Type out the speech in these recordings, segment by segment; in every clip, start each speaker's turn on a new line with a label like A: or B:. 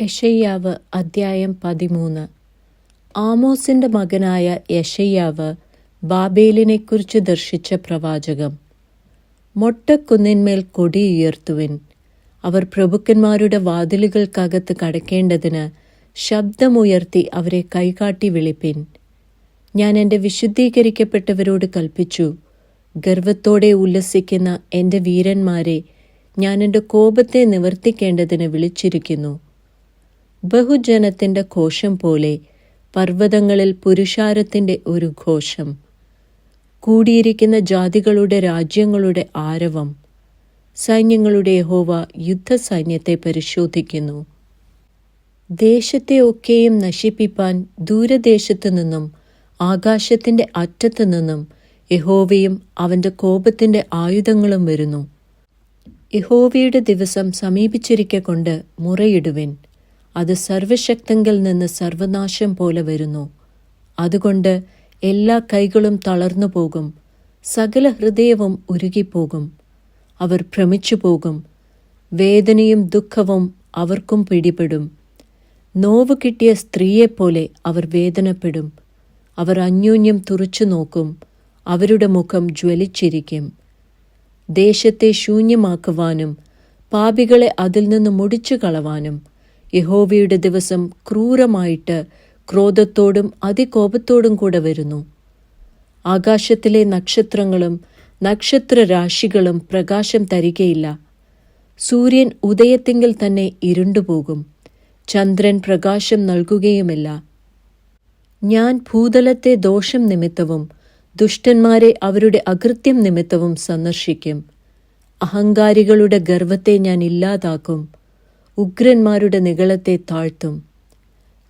A: യശയ്യാവ് അദ്ധ്യായം പതിമൂന്ന്. ആമോസിന്റെ മകനായ യഷയ്യാവ് ബാബേലിനെക്കുറിച്ച് ദർശിച്ച പ്രവാചകം. മൊട്ടക്കുന്നിന്മേൽ കൊടിയുയർത്തുവിൻ അവർ പ്രഭുക്കന്മാരുടെ വാതിലുകൾക്കകത്ത് കടക്കേണ്ടതിന് ശബ്ദമുയർത്തി അവരെ കൈകാട്ടി വിളിപ്പിൻ. ഞാൻ എന്റെ വിശുദ്ധീകരിക്കപ്പെട്ടവരോട് കൽപ്പിച്ചു. ഗർവത്തോടെ ഉല്ലസിക്കുന്ന എന്റെ വീരന്മാരെ ഞാൻ എന്റെ കോപത്തെ നിവർത്തിക്കേണ്ടതിന് വിളിച്ചിരിക്കുന്നു. ബഹുജനത്തിന്റെ ഘോഷം പോലെ പർവതങ്ങളിൽ പുരുഷാരത്തിന്റെ ഒരു ഘോഷം. കൂടിയിരിക്കുന്ന ജാതികളുടെ രാജ്യങ്ങളുടെ ആരവം. സൈന്യങ്ങളുടെ യഹോവ യുദ്ധസൈന്യത്തെ പരിശോധിക്കുന്നു. ദേശത്തെ ഒക്കെയും നശിപ്പിപ്പാൻ ദൂരദേശത്തു നിന്നും ആകാശത്തിന്റെ അറ്റത്തു നിന്നും യഹോവയും അവന്റെ കോപത്തിന്റെ ആയുധങ്ങളും വരുന്നു. യഹോവയുടെ ദിവസം സമീപിച്ചിരിക്കൊണ്ട് മുറയിടുവിൻ. അത് സർവശക്തങ്കിൽ നിന്ന് സർവനാശം പോലെ വരുന്നു. അതുകൊണ്ട് എല്ലാ കൈകളും തളർന്നു പോകും. സകല ഹൃദയവും ഉരുകിപ്പോകും. അവർ ഭ്രമിച്ചു പോകും. വേദനയും ദുഃഖവും അവർക്കും പിടിപെടും. നോവ് കിട്ടിയ സ്ത്രീയെപ്പോലെ അവർ വേദനപ്പെടും. അവർ അന്യോന്യം തുറച്ചു നോക്കും. അവരുടെ മുഖം ജ്വലിച്ചിരിക്കും. ദേശത്തെ ശൂന്യമാക്കുവാനും പാപികളെ അതിൽ നിന്ന് മുടിച്ചു കളവാനും യഹോവയുടെ ദിവസം ക്രൂരമായിട്ട് ക്രോധത്തോടും അതികോപത്തോടും കൂടെ വരുന്നു. ആകാശത്തിലെ നക്ഷത്രങ്ങളും നക്ഷത്രരാശികളും പ്രകാശം തരികയില്ല. സൂര്യൻ ഉദയത്തിങ്കിൽ തന്നെ ഇരുണ്ടുപോകും. ചന്ദ്രൻ പ്രകാശം നൽകുകയുമില്ല. ഞാൻ ഭൂതലത്തെ ദോഷം നിമിത്തവും ദുഷ്ടന്മാരെ അവരുടെ അകൃത്യം നിമിത്തവും സന്ദർശിക്കും. അഹങ്കാരികളുടെ ഗർവത്തെ ഞാൻ ഇല്ലാതാക്കും. ഉഗ്രന്മാരുടെ നികളത്തെ താഴ്ത്തും.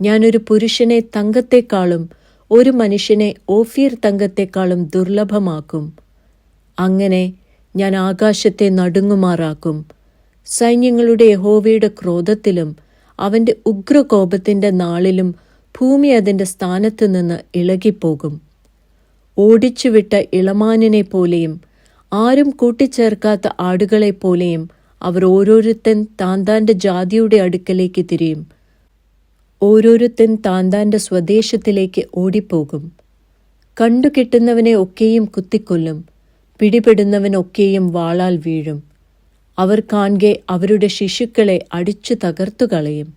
A: ഞാനൊരു പുരുഷനെ തങ്കത്തെക്കാളും ഒരു മനുഷ്യനെ ഓഫീർ തങ്കത്തെക്കാളും ദുർലഭമാക്കും. അങ്ങനെ ഞാൻ ആകാശത്തെ നടുങ്ങുമാറാക്കും. സൈന്യങ്ങളുടെ യഹോവയുടെ ക്രോധത്തിലും അവന്റെ ഉഗ്രകോപത്തിന്റെ നാളിലും ഭൂമി അതിന്റെ സ്ഥാനത്തു നിന്ന് ഇളകിപ്പോകും. ഓടിച്ചുവിട്ട ഇളമാനിനെ പോലെയും ആരും കൂട്ടിച്ചേർക്കാത്ത ആടുകളെ പോലെയും അവർ ഓരോരുത്തൻ താന്താന്റെ ജാതിയുടെ അടുക്കലേക്ക് തിരിയും. ഓരോരുത്തൻ താന്താന്റെ സ്വദേശത്തിലേക്ക് ഓടിപ്പോകും. കണ്ടുകിട്ടുന്നവനെ ഒക്കെയും കുത്തിക്കൊല്ലും. പിടിപെടുന്നവനൊക്കെയും വാളാൽ വീഴും. അവർ കാൺകെ അവരുടെ ശിശുക്കളെ അടിച്ചു തകർത്തു കളയും.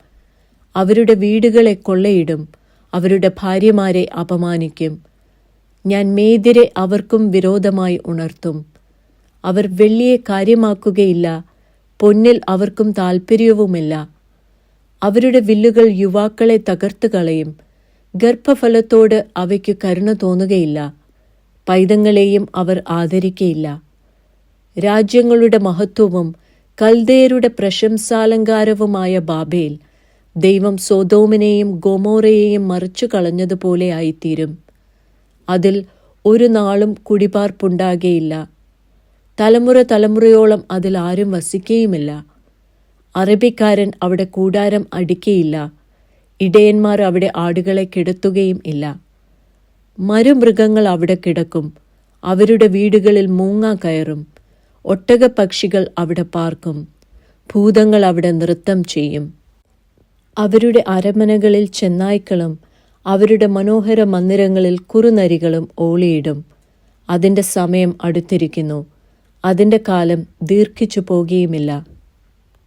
A: അവരുടെ വീടുകളെ കൊള്ളയിടും. അവരുടെ ഭാര്യമാരെ അപമാനിക്കും. ഞാൻ മേതിരെ അവർക്കും വിരോധമായി ഉണർത്തും. അവർ വെള്ളിയെ കാര്യമാക്കുകയില്ല. പൊന്നിൽ അവർക്കും താൽപ്പര്യവുമില്ല അവരുടെ വില്ലുകൾ യുവാക്കളെ തകർത്തു കളയും. ഗർഭഫലത്തോട് അവയ്ക്ക് കരുണ തോന്നുകയില്ല. പൈതങ്ങളെയും അവർ ആദരിക്കയില്ല. രാജ്യങ്ങളുടെ മഹത്വവും കൽദേയരുടെ പ്രശംസാലങ്കാരവുമായ ബാബേൽ ദൈവം സോതോമിനെയും ഗോമോറയെയും മറിച്ചു കളഞ്ഞതുപോലെ ആയിത്തീരും. അതിൽ ഒരു നാളും കുടിപാർപ്പുണ്ടാകയില്ല. തലമുറ തലമുറയോളം അതിൽ ആരും വസിക്കുകയുമില്ല. അറബിക്കാരൻ അവിടെ കൂടാരം അടിക്കയില്ല. ഇടയന്മാർ അവിടെ ആടുകളെ കിടത്തുകയും ഇല്ല. മരുമൃഗങ്ങൾ അവിടെ കിടക്കും. അവരുടെ വീടുകളിൽ മൂങ്ങ കയറും. ഒട്ടകപ്പക്ഷികൾ അവിടെ പാർക്കും. ഭൂതങ്ങൾ അവിടെ നൃത്തം ചെയ്യും. അവരുടെ അരമനകളിൽ ചെന്നായ്ക്കളും അവരുടെ മനോഹര മന്ദിരങ്ങളിൽ കുറുനരികളും ഓളിയിടും. അതിന്റെ സമയം അടുത്തിരിക്കുന്നു. അതിന്റെ കാലം ദീർഘിച്ചു പോകുകയുമില്ല